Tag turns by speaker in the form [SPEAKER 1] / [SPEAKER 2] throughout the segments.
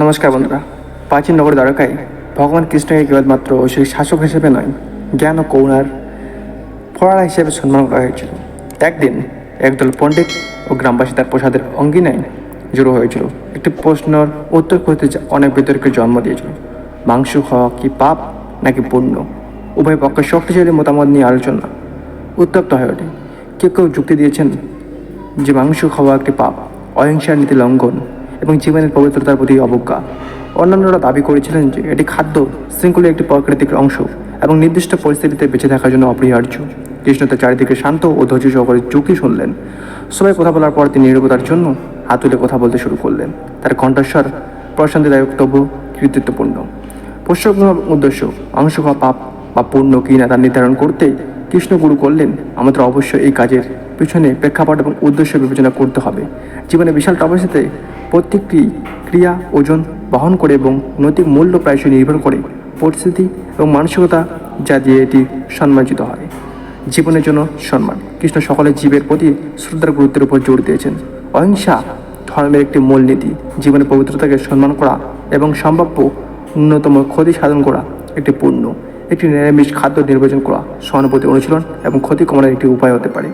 [SPEAKER 1] নমস্কার বন্ধুরা, প্রাচীন নগর দ্বারকায় ভগবান কৃষ্ণকে কেবলমাত্র ঐশ্বরিক শাসক হিসেবে নয়, জ্ঞান ও করুণার ফোড়ারা হিসেবে সম্মান করা হয়েছিল। একদিন একদল পণ্ডিত ও গ্রামবাসী তার প্রসাদের অঙ্গিনায় জড়ো হয়েছিল। একটি প্রশ্নর উত্তর করতে অনেক বিতর্কের জন্ম দিয়েছিল। মাংস খাওয়া কি পাপ নাকি পুণ্য? উভয় পক্ষে শক্তিশালী মতামত নিয়ে আলোচনা উত্তপ্ত হয়ে ওঠে। কেউ কেউ যুক্তি দিয়েছেন যে মাংস খাওয়া একটি পাপ, অহিংসার নীতি লঙ্ঘন। এবং জীবনের পবিত্রতার প্রতি অবজ্ঞা। অন্যান্যরা দাবি করেছিলেন যে এটি খাদ্য শৃঙ্খলের একটি প্রাকৃতিক অংশ এবং নির্দিষ্ট পরিস্থিতিতে বেঁচে থাকার জন্য অপরিহার্য। কৃষ্ণ তার চারিদিকে শান্ত ও ধৈর্য সহকারে চুক্তি শুনলেন। সবাই কথা বলার পর তিনি নিরবতার জন্য হাত তুলে কথা বলতে শুরু করলেন। তার কণ্ঠস্বর প্রশান্তিদায়ক তবু কৃতিত্বপূর্ণ। পোষ্যগ্রহ উদ্দেশ্য অংশ খাওয়া পাপ বা পূর্ণ কি না তা নির্ধারণ করতে কৃষ্ণ গুরু করলেন। আমাদের অবশ্যই এই কাজের পিছনে প্রেক্ষাপট এবং উদ্দেশ্য বিবেচনা করতে হবে। জীবনে বিশাল তপস্যাতে প্রত্যেকটি ক্রিয়া ওজন বহন করে এবং নৈতিক মূল্য প্রায়শই নির্ভর করে পরিস্থিতি এবং মানসিকতা, যা দিয়ে এটি সম্মানিত হয়। জীবনের জন্য সম্মান। কৃষ্ণ সকলের জীবের প্রতি শ্রদ্ধার গুরুত্বের উপর জোর দিয়েছেন। অহিংসা ধর্মের একটি মূলনীতি। জীবনের পবিত্রতাকে সম্মান করা এবং সম্ভাব্য ন্যূনতম ক্ষতি সাধন করা একটি পূর্ণ একটি নিরামিষ খাদ্য নির্বাচন করা সহানুভূতি অনুশীলন এবং ক্ষতি কমানোর একটি উপায় হতে পারে।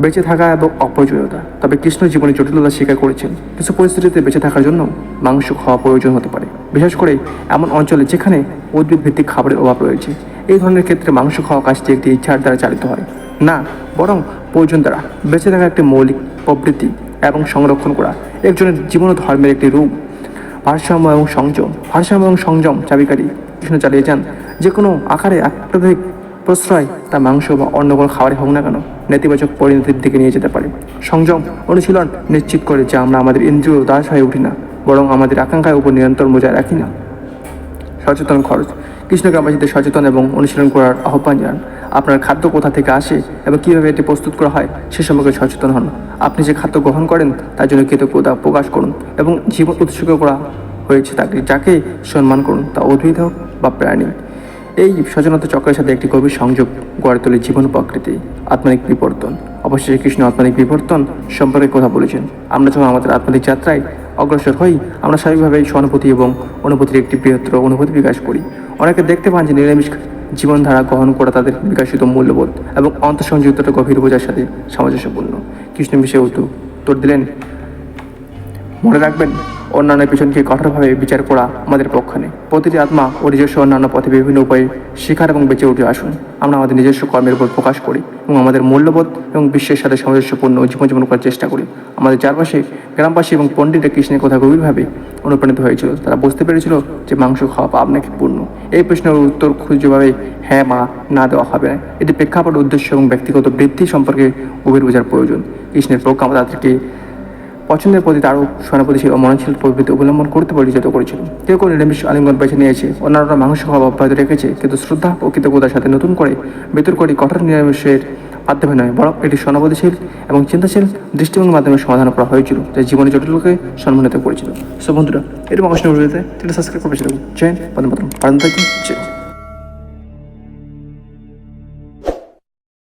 [SPEAKER 1] বেঁচে থাকা এবং অপ্রয়োজনীয়তা। তবে কৃষ্ণ জীবনে জটিলতা স্বীকার করেছেন। কিছু পরিস্থিতিতে বেঁচে থাকার জন্য মাংস খাওয়া প্রয়োজন হতে পারে। বিশেষ করে এমন অঞ্চলে যেখানে উদ্ভিদ ভিত্তিক খাবারের অভাব রয়েছে। এই ধরনের ক্ষেত্রে মাংস খাওয়া কাজটি একটি ইচ্ছার দ্বারা চালিত হয়। না, বরং প্রয়োজন দ্বারা। বেঁচে থাকা একটি মৌলিক প্রবৃত্তি এবং সংরক্ষণ করা একজনের জীবন ধর্মের একটি রূপ। ভারসাম্য এবং সংযম। ভারসাম্য এবং সংযম চাবিকারী কৃষ্ণ চালিয়ে যান। যে কোনো আকারে অত্যাধিক প্রশ্রয়, তা মাংস বা অন্য কোনো খাবারে হোক না কেন নেতিবাচক পরিণতির দিকে নিয়ে যেতে পারে। সংযম, অনুশীলন নিশ্চিত করে যে আমরা আমাদের ইন্দ্রিয় দাস হয়ে উঠি না, বরং আমাদের আকাঙ্ক্ষার উপর নিয়ন্ত্রণ বজায় রাখি না। সচেতন খরচ, কৃষ্ণ গ্রামবাসীদের সচেতন এবং অনুশীলন করার আহ্বান জানান। আপনার খাদ্য কোথা থেকে আসে এবং কীভাবে এটি প্রস্তুত করা হয়, সে সম্পর্কে সচেতন হন। আপনি যে খাদ্য গ্রহণ করেন, তার জন্য কৃতজ্ঞতা প্রকাশ করুন এবং জীবন উৎসর্গ করা হয়েছে তাকে, যাকে সম্মান করুন, তা উদ্ভিদ হোক বা প্রাণী। এই সচেতনতা চক্রের সাথে একটি গভীর সংযোগ গড়ে তোলে জীবন প্রকৃতি, আত্মানিক বিবর্তন। অবশেষে কৃষ্ণ আত্মানিক বিবর্তন সম্পর্কে কথা বলেছেন। আমরা যখন আমাদের আত্মানিক যাত্রায় অগ্রসর হই, আমরা স্বাভাবিকভাবেই সহানুভূতি এবং অনুভূতির একটি বৃহত্তর অনুভূতি বিকাশ করি। অনেকে দেখতে পান যে নিরামিষ জীবনধারা গ্রহণ করা তাদের বিকাশিত মূল্যবোধ এবং অন্তঃসংযুক্ততা গভীর বোঝার সাথে সামঞ্জস্যপূর্ণ। কৃষ্ণ বিষয়ে উত্তর দিলেন, মনে রাখবেন অন্যান্য পিছনকে কঠোরভাবে বিচার করা আমাদের পক্ষে নেই। প্রতিটি আত্মা ও নিজস্ব অন্যান্য পথে বিভিন্ন উপায়ে শিকার এবং বেঁচে উঠে আসুন। আমরা আমাদের নিজস্ব কর্মের উপর প্রকাশ করি এবং আমাদের মূল্যবোধ এবং বিশ্বের সাথে সামঞ্জস্যপূর্ণ জীবনযাপন করার চেষ্টা করি। আমাদের চারপাশে গ্রামবাসী এবং পণ্ডিতরা কৃষ্ণের কথা গভীরভাবে অনুপ্রাণিত হয়েছিল। তারা বুঝতে পেরেছিল যে মাংস খাওয়া পাপ নাকি পূর্ণ। এই প্রশ্নের উত্তর খুঁজেভাবে হ্যাঁ বা না দেওয়া হবে না। এটি প্রেক্ষাপট, উদ্দেশ্য এবং ব্যক্তিগত বৃদ্ধি সম্পর্কে গভীর বোঝার প্রয়োজন। কৃষ্ণের প্রজ্ঞা তাদেরকে পছন্দের প্রতি তারও সহানুভূতিশীল ও মননশীল প্রবৃত্তি অবলম্বন করতে পরিচিত করেছিল কেউ কেউ নিরামিষ আলিঙ্গন বেছে নিয়েছে। অন্যান্যরা মাংস খাওয়া অব্যাহত রেখেছে। কিন্তু শ্রদ্ধা ও কৃতজ্ঞতার সাথে নতুন করে বেতর করে কঠোর নিরামিষের মাধ্যমে নয় বরং এটি সহানুভূতিশীল এবং চিন্তাশীল দৃষ্টিভঙ্গির মাধ্যমে সমাধান করা হয়েছিল যা জীবনের জটিলকে সম্মানিত করেছিল। সো বন্ধুরা এরকম আকর্ষণীয় ভিডিওতে সাবস্ক্রাইব করে জয় হিন্দ, বন্দে মাতরম। ভারত মাতা কি জয়।